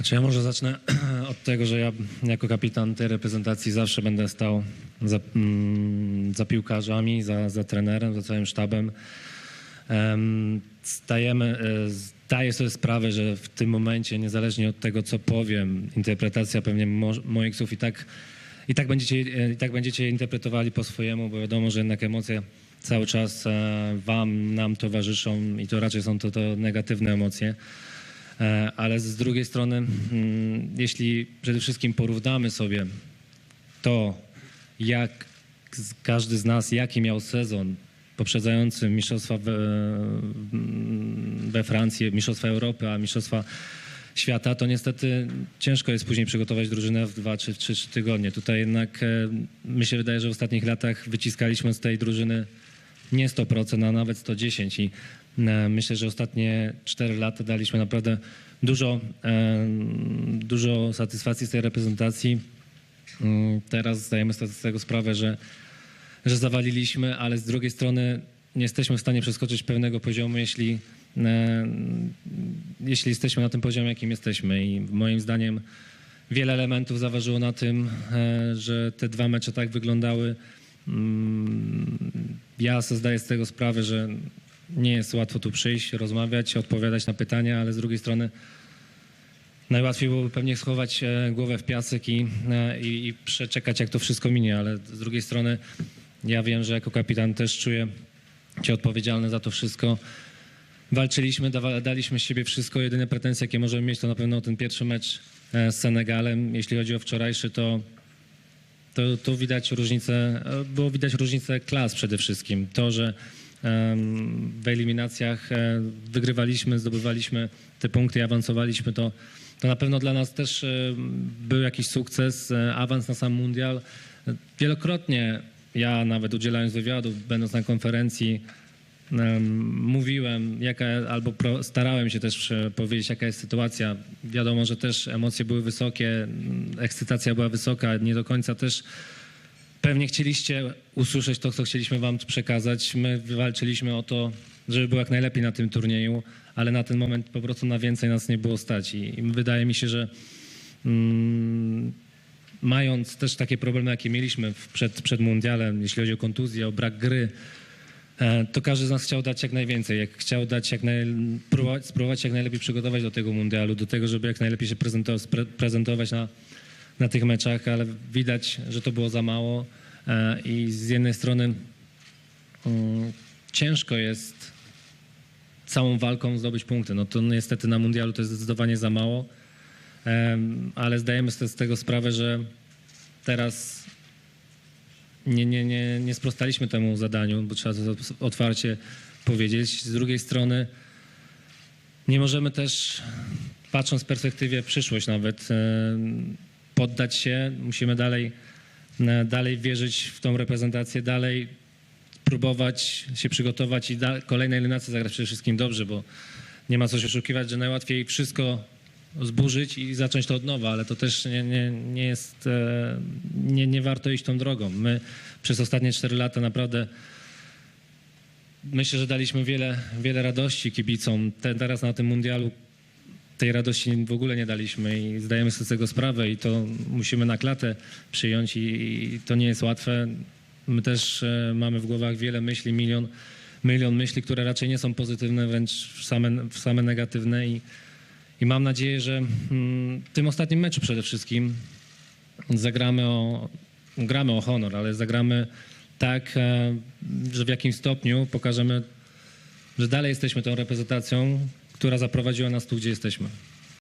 Znaczy ja może zacznę od tego, że ja jako kapitan tej reprezentacji zawsze będę stał za, mm, za piłkarzami, za, za trenerem, za całym sztabem. Em, Stajemy, e, zdaję sobie sprawę, że w tym momencie, niezależnie od tego, co powiem, interpretacja pewnie mo, moich słów i tak, i, tak będziecie, e, i tak będziecie interpretowali po swojemu, bo wiadomo, że jednak emocje cały czas e, wam, nam towarzyszą i to raczej są to, to negatywne emocje. E, Ale z drugiej strony, mm, jeśli przede wszystkim porównamy sobie to, jak każdy z nas, jaki miał sezon poprzedzający Mistrzostwa we, we Francji, Mistrzostwa Europy, a Mistrzostwa Świata, to niestety ciężko jest później przygotować drużynę w dwa czy trzy tygodnie. Tutaj jednak e, mi się wydaje, że w ostatnich latach wyciskaliśmy z tej drużyny nie 100%, a nawet 110 i e, myślę, że ostatnie 4 lata daliśmy naprawdę dużo, e, dużo satysfakcji z tej reprezentacji. Mm, Teraz zdajemy sobie z tego sprawę, że, że zawaliliśmy, ale z drugiej strony nie jesteśmy w stanie przeskoczyć pewnego poziomu, jeśli, e, jeśli jesteśmy na tym poziomie, jakim jesteśmy. I moim zdaniem wiele elementów zaważyło na tym, że te dwa mecze tak wyglądały. Ja sobie zdaję z tego sprawę, że nie jest łatwo tu przyjść, rozmawiać, odpowiadać na pytania, ale z drugiej strony najłatwiej byłoby pewnie schować e, głowę w piasek i, e, i, i przeczekać, jak to wszystko minie, ale z drugiej strony ja wiem, że jako kapitan też czuję się odpowiedzialny za to wszystko. Walczyliśmy, daliśmy z siebie wszystko. Jedyne pretensje, jakie możemy mieć, to na pewno ten pierwszy mecz e, z Senegalem. Jeśli chodzi o wczorajszy, to to, to widać różnicę, e, było widać różnicę klas przede wszystkim. To, że w eliminacjach e, wygrywaliśmy, zdobywaliśmy te punkty i awansowaliśmy, to, to na pewno dla nas też e, był jakiś sukces, awans na sam mundial. Wielokrotnie ja nawet udzielając wywiadów, będąc na konferencji, mówiłem, jaka, albo pro, starałem się też e, powiedzieć, jaka jest sytuacja. Wiadomo, że też emocje były wysokie, m, ekscytacja była wysoka, nie do końca też pewnie chcieliście usłyszeć to, co chcieliśmy wam przekazać. My wywalczyliśmy o to, żeby było jak najlepiej na tym turnieju, ale na ten moment po prostu na więcej nas nie było stać i, i wydaje mi się, że mm, mając też takie problemy, jakie mieliśmy przed, przed mundialem, jeśli chodzi o kontuzję, o brak gry, to każdy z nas chciał dać jak najwięcej, jak chciał dać jak naj, próbować, spróbować się jak najlepiej przygotować do tego mundialu, do tego, żeby jak najlepiej się prezentować, prezentować na, na tych meczach, ale widać, że to było za mało e, i z jednej strony mm, ciężko jest całą walką zdobyć punkty. No to niestety na mundialu to jest zdecydowanie za mało, Em, ale zdajemy sobie z tego sprawę, że teraz nie, nie, nie, nie sprostaliśmy temu zadaniu, bo trzeba to otwarcie powiedzieć. Z drugiej strony nie możemy też, patrząc w perspektywie przyszłość nawet, e, poddać się. Musimy dalej, e, dalej wierzyć w tą reprezentację, dalej próbować się przygotować i da, kolejne eliminacje zagrać przede wszystkim dobrze, bo nie ma co się oszukiwać, że najłatwiej wszystko zburzyć i zacząć to od nowa, ale to też nie, nie, nie jest, e, nie, nie warto iść tą drogą. My przez ostatnie 4 lata naprawdę myślę, że daliśmy wiele, wiele radości kibicom. Te, teraz na tym mundialu tej radości w ogóle nie daliśmy i zdajemy sobie z tego sprawę i to musimy na klatę przyjąć i, i to nie jest łatwe. My też e, mamy w głowach wiele myśli, milion, milion myśli, które raczej nie są pozytywne, wręcz same, same negatywne i, i mam nadzieję, że mm, w tym ostatnim meczu przede wszystkim zagramy o, gramy o honor, ale zagramy tak, e, że w jakim stopniu pokażemy, że dalej jesteśmy tą reprezentacją, która zaprowadziła nas tu, gdzie jesteśmy.